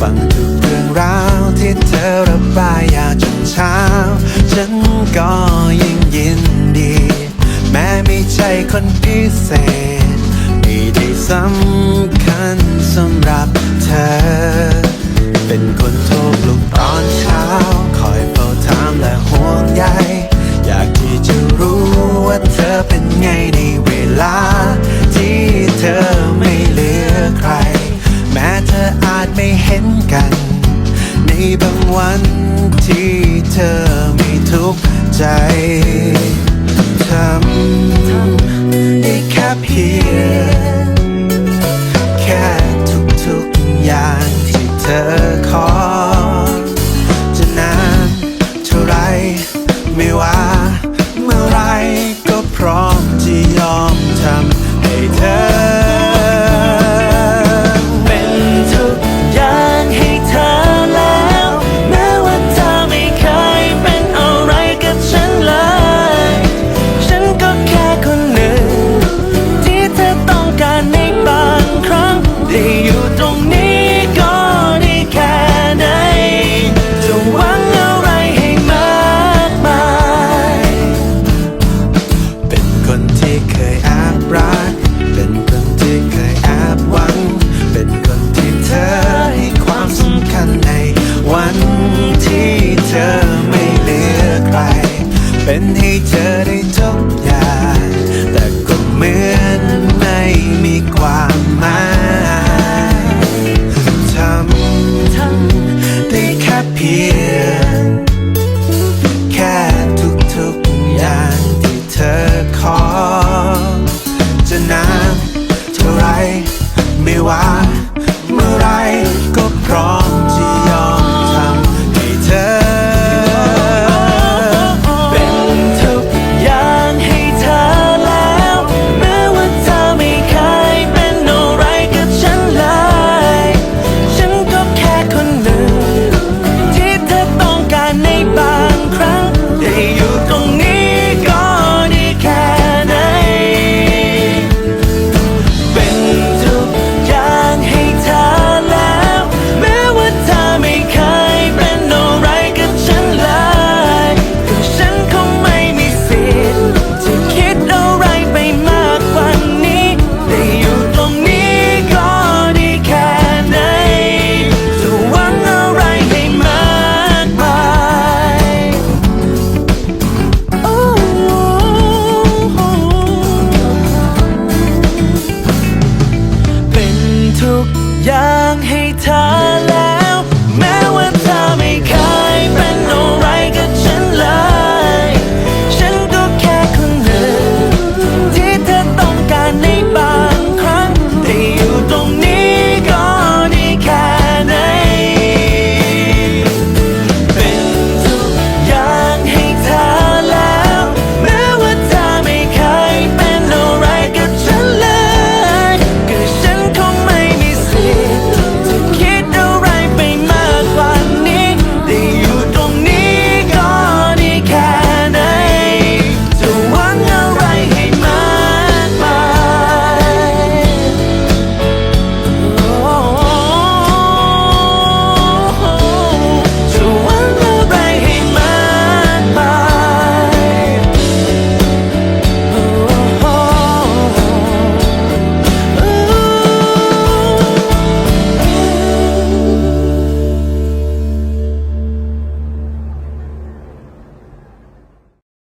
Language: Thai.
ฟังทุกเรื่องราวที่เธอระบายอยากจนเช้า ฉันก็ยิ่งยินดี แม้ไม่ใช่คนพิเศษไม่ได้สำคัญสำหรับเธอ เป็นคนทั่ ที่เธอมีทุกใจทำได้แค่เพียงแค่ทุกๆอย่างที่เธอขอ จะนานเท่าไรไม่ว่า เท่าไร